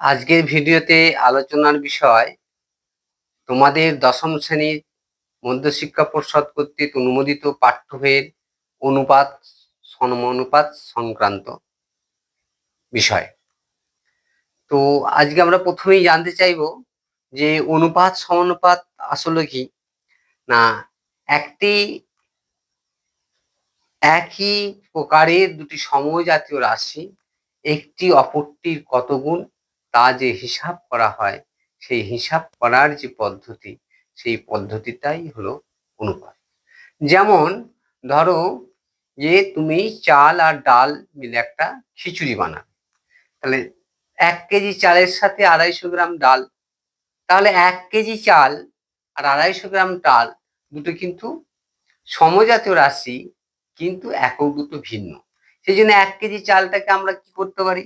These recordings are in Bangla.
আজকের ভিডিওতে আলোচনার বিষয় তোমাদের দশম শ্রেণির মধ্যশিক্ষা পর্ষদ কর্তৃক অনুমোদিত পাঠ্য বইয়ের অনুপাত, সমানুপাত সংক্রান্ত বিষয়। তো আজকে আমরা প্রথমেই জানতে চাইব যে অনুপাত, সমানুপাত আসলে কি? না, একটি, একই প্রকারের দুটি সমজাতীয় রাশি, একটি অপরটির কত গুণ? তা যে হিসাব করা হয়, সেই হিসাব করার যে পদ্ধতি, সেই পদ্ধতিটাই হলো অনুপাত। যেমন ধরো যে তুমি চাল আর ডাল মিলে একটা খিচুড়ি বানাবে। তাহলে এক কেজি চালের সাথে আড়াইশো গ্রাম ডাল, তাহলে এক কেজি চাল আর আড়াইশো গ্রাম ডাল দুটো কিন্তু সমজাতীয় রাশি, কিন্তু একক দুটো ভিন্ন। সেই জন্য এক কেজি চালটাকে আমরা কি করতে পারি?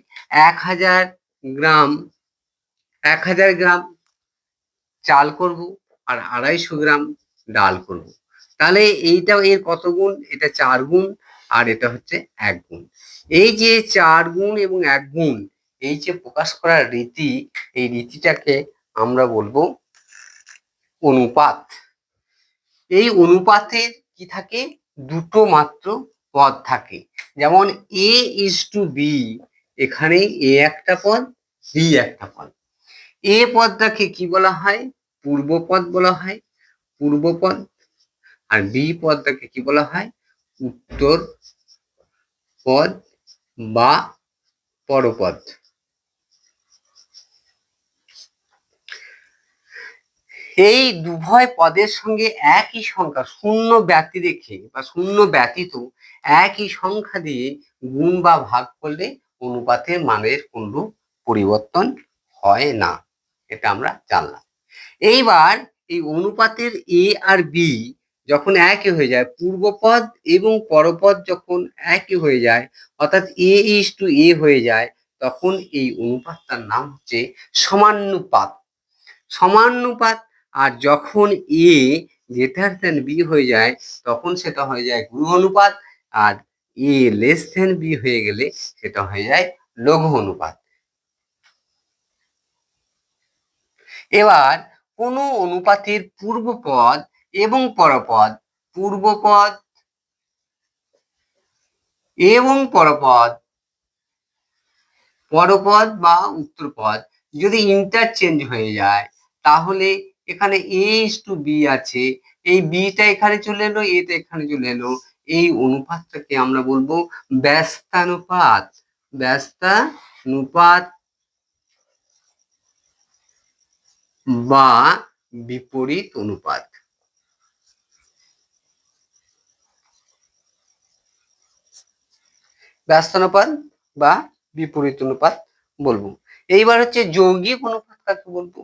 এক হাজার গ্রাম, এক হাজার গ্রাম চাল করব আর আড়াইশো গ্রাম ডাল করব। তাহলে এইটা এর কত গুণ? এটা চার গুণ আর এটা হচ্ছে এক গুণ। এই যে চার গুণ এবং এক গুণ, এই যে প্রকাশ করার রীতি, এই রীতিটাকে আমরা বলব অনুপাত। এই অনুপাতের কি থাকে? দুটো মাত্র পদ থাকে। যেমন এ ইস টু বি এখানে এ একটা পদ বি একটা পদ। এ পদটাকে কি বলা হয়? পূর্বপদ বলা হয় পূর্বপদ আর বি পদটাকে কি বলা হয়? উত্তর পদ বা পরপদ। এই দুভয় পদের সঙ্গে একই সংখ্যা, শূন্য ব্যতি রেখে বা শূন্য ব্যতীত একই সংখ্যা দিয়ে গুণ বা ভাগ করলে অনুপাতের মানের কোনো পরিবর্তন হয় না, এটা আমরা জানলাম। এইবার এই অনুপাতের এ আর বি যখন একই হয়ে যায়, পূর্বপদ এবং পরপদ যখন একই হয়ে যায়, অর্থাৎ এ ইস টু এ হয়ে যায়, তখন এই অনুপাতটার নাম হচ্ছে সমানুপাত। সমানুপাত, আর যখন এ গ্রেটার দেন বি হয়ে যায়, তখন সেটা হয়ে যায় গুণ অনুপাত, আর এ লেস দেন বি হয়ে গেলে সেটা হয়ে যায় লঘু অনুপাত। এবার কোনো অনুপাতের পূর্বপদ এবং পরপদ, পূর্বপদ এবং পরপদ পরপদ বা উত্তরপদ যদি ইন্টারচেঞ্জ হয়ে যায়, তাহলে এখানে এ ইস টু বি আছে, এই বিটা এখানে চলে এলো এটা এখানে চলে এলো, এই অনুপাতটাকে আমরা বলব ব্যস্তানুপাত ব্যস্তানুপাত বা বিপরীত অনুপাত। ব্যস্তানুপাত বা বিপরীত অনুপাত বলব। এইবার হচ্ছে যৌগিক অনুপাত কাকে বলব?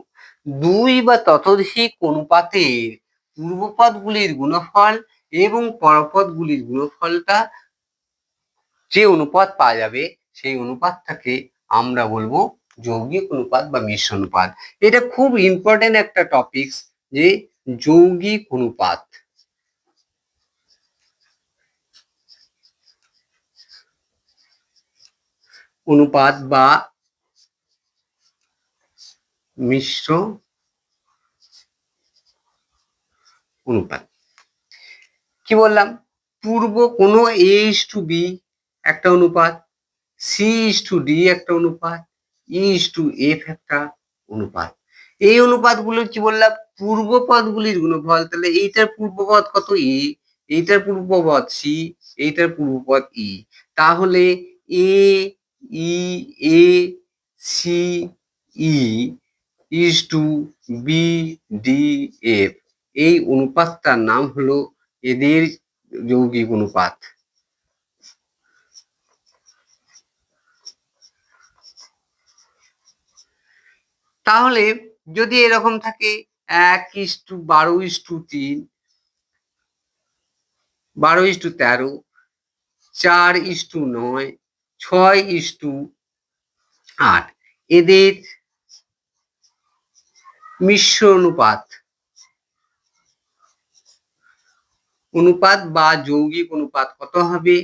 দুই বা ততোধিক অনুপাতের পূর্বপদগুলির গুণফল এবং পরপদগুলির গুণফলটা যে অনুপাত পাওয়া যাবে সেই অনুপাতটাকে আমরা বলব যৌগিক অনুপাত বা মিশ্র অনুপাত। এটা খুব ইম্পর্টেন্ট একটা টপিক যে যৌগিক অনুপাত। অনুপাত বা মিশ্র অনুপাত। কি বললাম? পূর্ব কোনো এ ইস টু বি একটা অনুপাত সি ইস টু ডি একটা অনুপাত ইস টু এফ একটা অনুপাত। এই অনুপাতগুলো কি বললাম? পূর্বপদগুলির গুণফল। তাহলে এইটার পূর্বপদ কত এ? এইটার পূর্বপদ সি, এইটার পূর্বপদ ই। তাহলে A, E, A, C, E is to B, D, F. এই অনুপাতটার নাম হলো এদের যৌগিক অনুপাত। তাহলে যদি এরকম থাকে, এক ইস টু বারো ইস টু তিন, বারো ইস টু তেরো, চার ইস টু নয়, ছয় ইস টু আট, এদের মিশ্র অনুপাত অনুপাত বা যৌগিক অনুপাত কত হবে?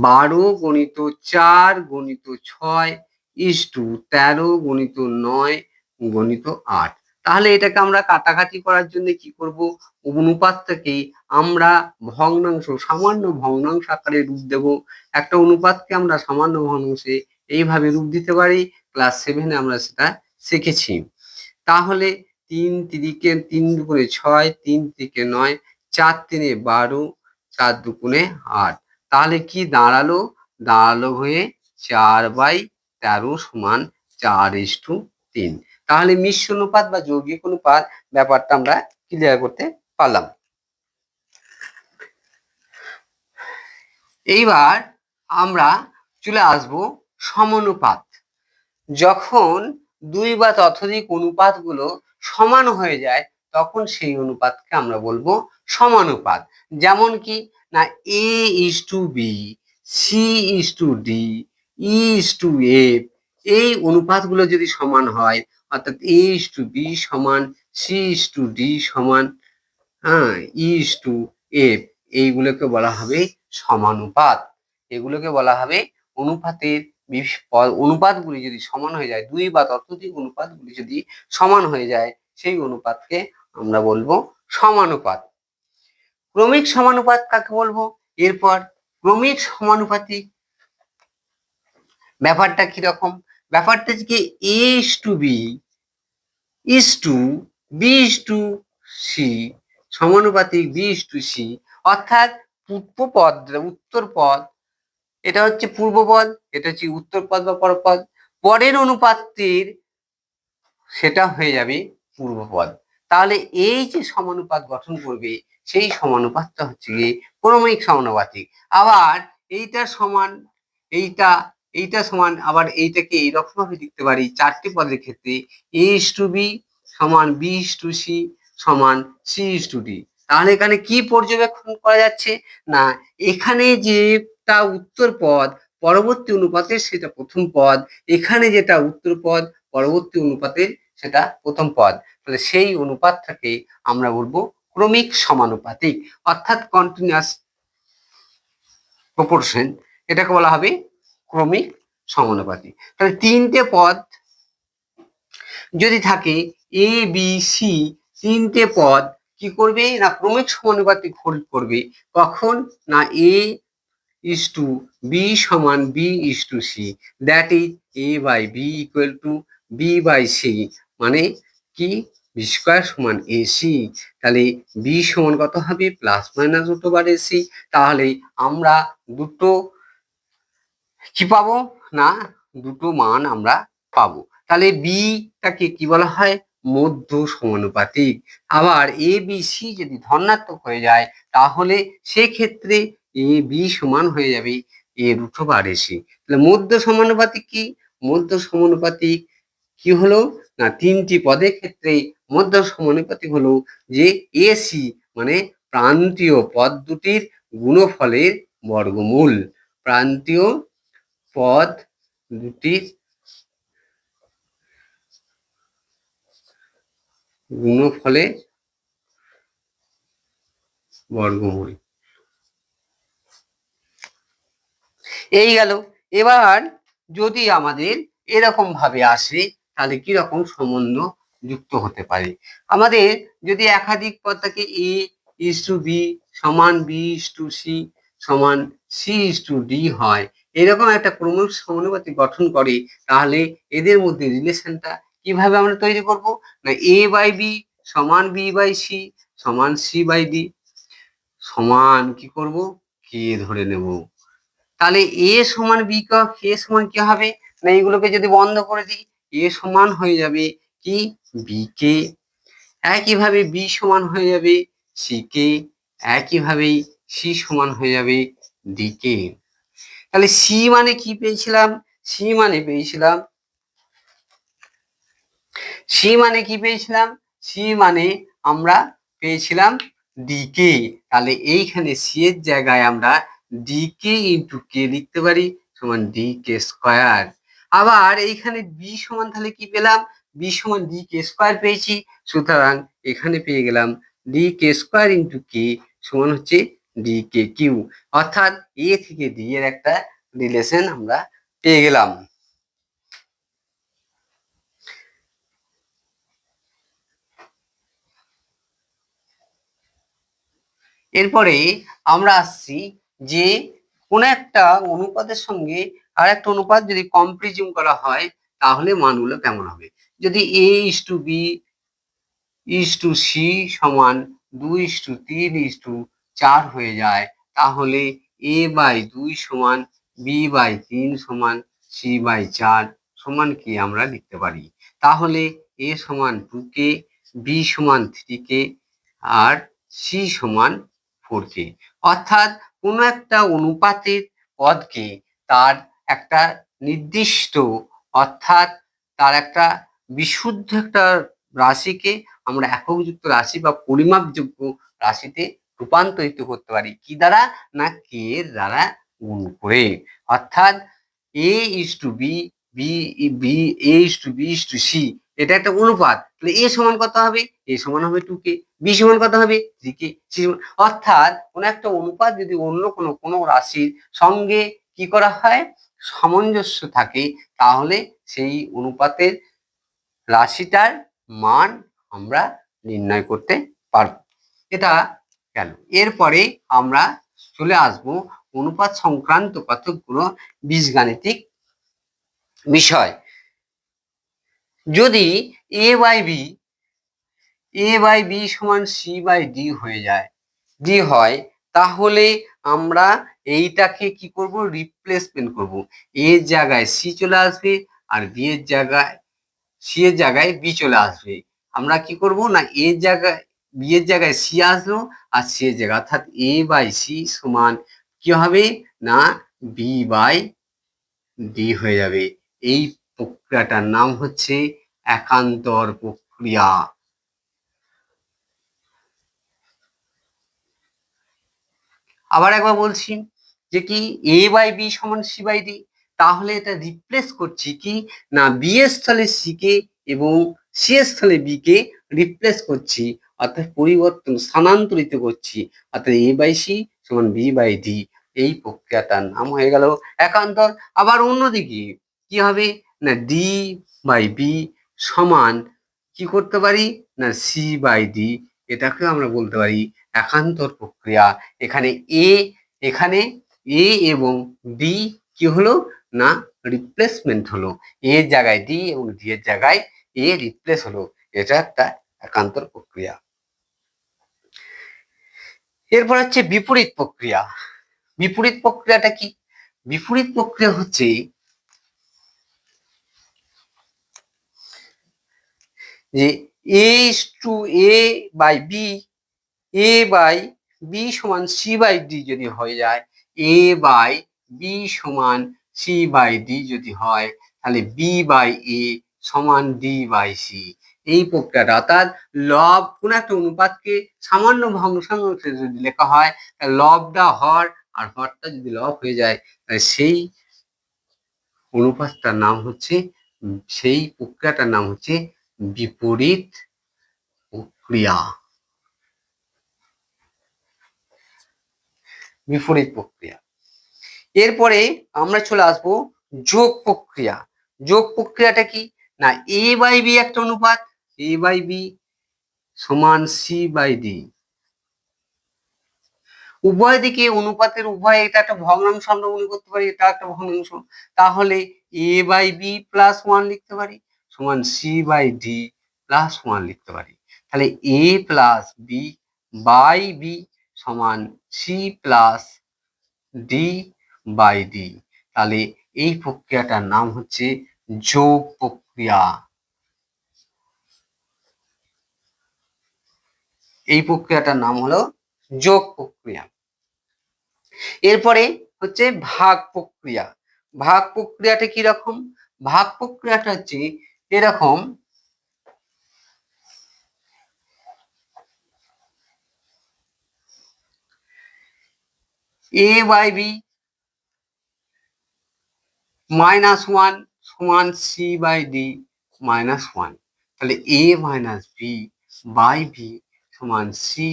বারো গণিত চার, গণিত ছয় ইস টু তেরো, গণিত নয়, গণিত আট। তাহলে এটাকে আমরা কাটাকাটি করার জন্য কি করব? অনুপাতটাকে আমরা ভগ্নাংশ, সামান্য ভগ্নাংশ আকারে রূপ দেব। একটা অনুপাতকে আমরা সামান্য ভগ্নাংশে এইভাবে রূপ দিতে পারি ক্লাস সেভেনে আমরা সেটা শিখেছি তাহলে তিন তিরিকে তিন দুগুণে ছয়, তিন তিরিকে নয়, চার তিনে বারো, চার দুগুণে আট। তাহলে কি দাঁড়াল? দাঁড়াল হয়ে চার বাই তেরো সমান চার ইস টু তিন। তাহলে মিশ্র অনুপাত বা যৌগিক অনুপাত ব্যাপারটা আমরা ক্লিয়ার করতে পারলাম। এইবার আমরা চলে আসব সমানুপাত। যখন দুই বা ততোধিক অনুপাতগুলো সমান হয়ে যায়, তখন সেই অনুপাতকে আমরা বলব সমানুপাত। যেমন কি না A is to B C is to D E is to F এই অনুপাতগুলো যদি সমান হয়, অর্থাৎ এ ইস টু বি সমান সি ইস টু ডি সমান হ্যাঁ ইস টু এফ এইগুলোকে বলা হবে সমানুপাত। এগুলোকে বলা হবে অনুপাতের অনুপাতগুলি যদি সমান হয়ে যায়, দুই বা ততোধিক অনুপাতগুলি যদি সমান হয়ে যায়, সেই অনুপাতকে আমরা বলব সমানুপাত। ক্রমিক সমানুপাত কাকে বলব? এরপর ক্রমিক সমানুপাতিক ব্যাপারটা কীরকম ব্যাপারটা হচ্ছে A is to B is to B is to C সমানুপাতিক বি ইস টু সি অর্থাৎ পূর্ব পদ, উত্তর পদ, এটা হচ্ছে পূর্ব পদ, এটা হচ্ছে উত্তর পদ বা পরপদ পরের অনুপাতটির সেটা হয়ে যাবে পূর্ব পদ। তাহলে এই যে সমানুপাত গঠন করবে সেই সমানুপাতটা হচ্ছে গিয়ে ক্রমিক সমানুপাতিক। আবার এইটা সমান, এইটা এইটা সমান, আবার এইটাকে এইরকম ভাবে লিখতে পারি চারটি পদের ক্ষেত্রে এ ইস টু বি সমান বি ইস টু সি সমান সি ইস টু ডি তাহলে এখানে কি পর্যবেক্ষণ করা যাচ্ছে? না, এখানে যেটা উত্তর পদ, পরবর্তী অনুপাতে সেটা প্রথম পদ, এখানে যেটা উত্তর পদ, পরবর্তী অনুপাতে সেটা প্রথম পদ। তাহলে সেই অনুপাতটাকে আমরা বলব ক্রমিক সমানুপাতিক, অর্থাৎ কন্টিনিউয়াস প্রপোর্শন এটাকে বলা হবে ক্রমিক সমানুপাতিক। তাহলে তিনটে পদ যদি থাকে এ বি সি তিনটে পদ কি করবে না ক্রমিক সমানুপাতিক হোল্ড করবে? কখন? না এ ইস টু বি সমান B is to C that is A by B equal to B by C মানে কি? বি স্কোয়ার সমান এসি তাহলে বি সমান কত হবে? প্লাস মাইনাস দুটো বার এসি তাহলে আমরা দুটো কি পাবো? না, দুটো মান আমরা পাবো। তাহলে বিটাকে কি বলা হয়? মধ্য সমানুপাতিক। আবার এ বি সি যদি ধনাত্মক হয়ে যায়, তাহলে সেক্ষেত্রে এ বি সমান হয়ে যাবে এ রুট বার এসি তাহলে মধ্য সমানুপাতিক কি? মধ্য সমানুপাতিক কি হলো? না, তিনটি পদের ক্ষেত্রে মধ্য সমানুপাতিক হলো যে এসি মানে প্রান্তীয় পদ দুটির গুণফলের বর্গমূল। প্রান্তীয় পদ দুটির গুণফলে বর্গমূল। এই গেল। এবার যদি আমাদের এরকম ভাবে আসে, তাহলে কি রকম সম্বন্ধ যুক্ত হতে পারে। আমাদের যদি একাধিক পদ থাকে এ ইস টু বি সমান বি ইস টু সি সমান সি ইস টু ডি হয়, এরকম একটা ক্রমিক সমানুপাতি গঠন করে, তাহলে এদের মধ্যে রিলেশনটা কীভাবে আমরা তৈরি করব? না এ বাই বি সমান বি বাই সি সমান সি বাই ডি সমান কি করব? কে ধরে নেব। তাহলে এ সমান বি কে সমান কি হবে? না এগুলোকে যদি বন্ধ করে দিই এ সমান হয়ে যাবে কি? বি কে একইভাবে বি সমান হয়ে যাবে সি কে, একইভাবেই সি সমান হয়ে যাবে ডি কে। তাহলে সি মানে কি পেয়েছিলাম? সি মানে পেয়েছিলাম, সি মানে কি পেয়েছিলাম? সি মানে আমরা পেয়েছিলাম ডিকে তাহলে এইখানে সি এর জায়গায় আমরা ডিকে ইন্টু কে লিখতে পারি, সমান ডি কে স্কোয়ার। আবার এইখানে বি সমান তাহলে কি পেলাম? বি সমান ডি কে স্কোয়ার পেয়েছি, সুতরাং এখানে পেয়ে গেলাম D K square into K সমান হচ্ছে ডি কে কিউ অর্থাৎ এ থেকে ডি এর একটা রিলেশন আমরা পেয়ে গেলাম। এরপরে আমরা আসছি যে কোন একটা অনুপাতের সঙ্গে আর একটা অনুপাত যদি কম্প্রিজিউম করা হয় তাহলে মানগুলো কেমন হবে? যদি A is to B is to C সমান দুই ইস টু তিন ইস টু চার হয়ে যায়, তাহলে এ বাই দুই সমান বি বাই তিন সমান সি বাই চার সমান কি আমরা লিখতে পারি? তাহলে এ সমান টু কে বি সমান থ্রি কে আর সি সমান ফোর কে অর্থাৎ কোনো একটা অনুপাতের পদকে তার একটা নির্দিষ্ট অর্থাৎ তার একটা বিশুদ্ধ একটা রাশিকে আমরা এককযুক্ত রাশি বা পরিমাপযোগ্য রাশিতে রূপান্তরিত করতে পারি। কি দ্বারা? না কে দ্বারা গুণ করে। অর্থাৎ A is to B B B A is to B is to C এটা একটা অনুপাত। তাহলে এ সমান কত হবে? এ সমান হবে টু কে বি সমান কত হবে? থ্রি কে সি অর্থাৎ কোন একটা অনুপাত যদি অন্য কোনো কোনো রাশির সঙ্গে কি করা হয়? সামঞ্জস্য থাকে, তাহলে সেই অনুপাতের রাশিটার মান আমরা নির্ণয় করতে পারব। এটা গেল। এরপরে আমরা চলে আসব অনুপাত সংক্রান্ত কতগুলো বীজগাণিতিক বিষয়। যদি A by B A by B সমান সি বাই ডি হয়ে যায় ডি হয়, তাহলে আমরা এইটাকে কি করব? রিপ্লেসমেন্ট করব। এর জায়গায় সি চলে আসবে আর বি এর জায়গায় সি এর জায়গায় বি চলে আসবে। আমরা কি করব না এর জায়গায় বি এর জায়গায় সি আসলো আর সি এর জায়গায়, অর্থাৎ এ বাই সি সমান কি হবে? না বি বাই ডি হয়ে যাবে। এই প্রক্রিয়াটার নাম হচ্ছে একান্তর প্রক্রিয়া। আবার একবার বলছি যে কি এ বাই বি সমান সি বাই ডি তাহলে এটা রিপ্লেস করছি কি? না বি এর স্থলে সি কে এবং সি এর স্থলে বি কে রিপ্লেস করছি, অর্থাৎ পরিবর্তন স্থানান্তরিত করছি, অর্থাৎ এ বাই সি সমান বি বাই ডি এই প্রক্রিয়াটার নাম হয়ে গেল একান্তর। আবার অন্যদিকে কি হবে? না ডি বাই বি সমান কি করতে পারি? না সি বাই ডি এটাকে আমরা বলতে পারি একান্তর প্রক্রিয়া। এখানে এ এখানে এ এবং ডি কি হলো? না রিপ্লেসমেন্ট হলো। এর জায়গায় ডি এবং ডি এর জায়গায় এ রিপ্লেস হলো। এটা একটা একান্তর প্রক্রিয়া। এরপর হচ্ছে বিপরীত প্রক্রিয়া। বিপরীত প্রক্রিয়াটা কি? বিপরীত প্রক্রিয়া হচ্ছে যে A to A by B A by B সমান সি বাই ডি যদি হয়ে যায় এ বাই বি সমান সি বাই ডি যদি হয়, তাহলে বি বাই এ সমান ডি বাই সি এই প্রক্রিয়াটা অর্থাৎ লব কোন একটা অনুপাতকে সামান্য ভগ্নাংশে যদি লেখা হয় লবটা হর আর হরটা যদি লব হয়ে যায়, তাহলে সেই অনুপাতটার নাম হচ্ছে, সেই প্রক্রিয়াটার নাম হচ্ছে বিপরীত প্রক্রিয়া। বিপরীত প্রক্রিয়া। এরপরে আমরা চলে আসব যোগ প্রক্রিয়া। যোগ প্রক্রিয়াটা কি? না এ বাই বি একটা অনুপাত এ বাই বি সমান সি বাই ডি উভয় দিকে অনুপাতের উভয়, এটা একটা ভগ্নাংশ আমরা মনে করতে পারি, এটা একটা ভগ্নাংশ। তাহলে A by B plus one লিখতে পারি, সমান C by D plus one লিখতে পারি। তাহলে A plus B by B সমান C plus D by D তাহলে এই প্রক্রিয়াটার নাম হচ্ছে যোগ প্রক্রিয়া। এই প্রক্রিয়াটার নাম হলো যোগ প্রক্রিয়া। এরপরে হচ্ছে ভাগ প্রক্রিয়া। ভাগ প্রক্রিয়াটা কি রকম ভাগ প্রক্রিয়াটা হচ্ছে এরকম A by B minus one সমান C by D minus one তাহলে A minus B by B সমান C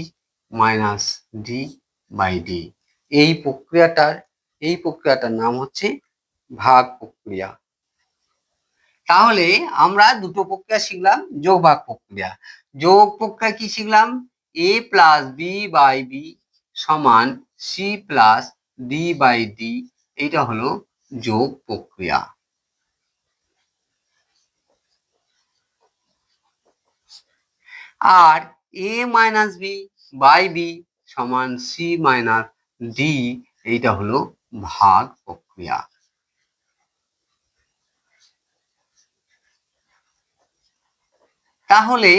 minus D by D এই প্রক্রিয়াটার এই প্রক্রিয়াটার নাম হচ্ছে ভাগ প্রক্রিয়া। তাহলে আমরা দুটো প্রক্রিয়া শিখলাম, যোগ ভাগ প্রক্রিয়া। যোগ প্রক্রিয়া কি শিখলাম? A plus B by B সমান C plus D by D এইটা হলো যোগ প্রক্রিয়া। আর A minus B by B সমান সি মাইনাস ডি এইটা হলো ভাগ প্রক্রিয়া। তাহলে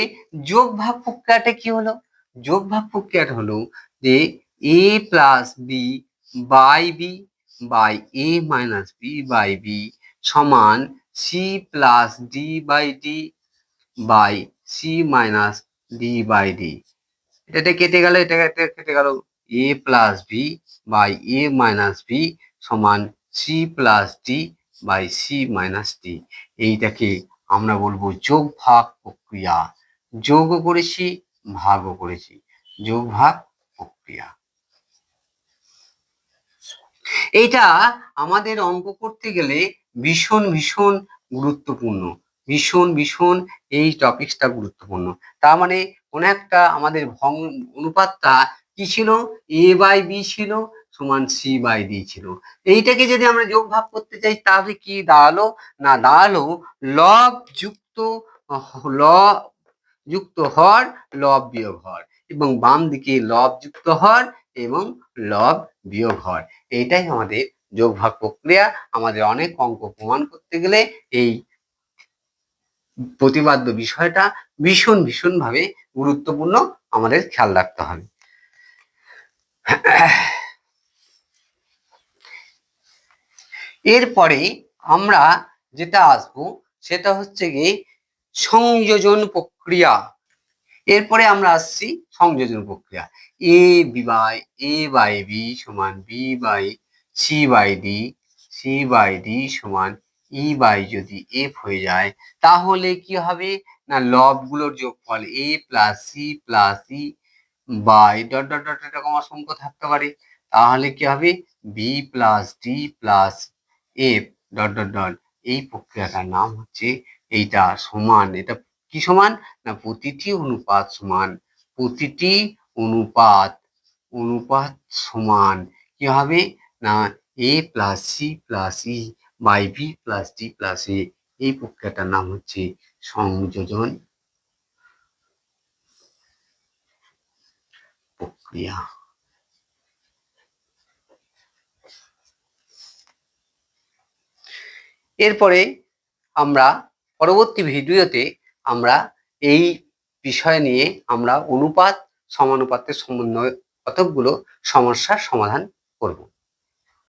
যোগ ভাগ প্রক্রিয়াটা কি হলো? যোগ ভাগ প্রক্রিয়াটা হলো যে A plus B by B by A minus B by B সমান C plus D by D by C minus D by D এটা কেটে গেল, এটা কেটে গেল A plus B by A minus B সমান C plus D by C minus D এইটাকে আমরা বলব যোগ ভাগ প্রক্রিয়া। যোগও করেছি, ভাগও করেছি। যোগ ভাগ প্রক্রিয়া। এইটা আমাদের অঙ্ক করতে গেলে ভীষণ ভীষণ গুরুত্বপূর্ণ। ভীষণ ভীষণ এই টপিকসটা গুরুত্বপূর্ণ। তার মানে কোন একটা আমাদের ভং অনুপাতটা কি ছিল? এ বাই বি ছিল সমান সি বাই ডি ছিল। এইটাকে যদি আমরা যোগ ভাগ করতে চাই, তাহলে কি দাঁড়াল? না, দাঁড়াল লব যুক্ত ল যুক্ত হর, লব বিয়োগ হর এবং বাম দিকে লব যুক্ত হর এবং লব বিয়োগ হর এইটাই আমাদের যোগ ভাগ প্রক্রিয়া। আমাদের অনেক অঙ্ক প্রমাণ করতে গেলে এই প্রতিবাদ্য বিষয়টা ভীষণ ভীষণ ভাবে গুরুত্বপূর্ণ আমাদের খেয়াল রাখতে হবে। এরপরে আমরা যেটা আসব সেটা হচ্ছে গিয়ে সংযোজন প্রক্রিয়া। এরপরে আমরা আসছি সংযোজন প্রক্রিয়া। A B by A by B সমান B by C by D C by D সমান ই বাই যদি এফ হয়ে যায়, তাহলে কি হবে? না লবগুলোর যোগফল A plus C plus E by dot dot dot এরকম অসংখ্য থাকতে পারে। তাহলে কি হবে? B plus D plus F dot dot dot এই প্রক্রিয়াটার নাম হচ্ছে এইটা সমান, এটা কি সমান? না, প্রতিটি অনুপাত সমান। প্রতিটি অনুপাত অনুপাত সমান। কি হবে? না A plus C plus E by B plus D plus A এই প্রক্রিয়াটার নাম হচ্ছে সংযোজন প্রক্রিয়া। এরপরে আমরা পরবর্তী ভিডিওতে আমরা এই বিষয় নিয়ে আমরা অনুপাত সমানুপাতের সমন্বয় কতকগুলো সমস্যার সমাধান করব।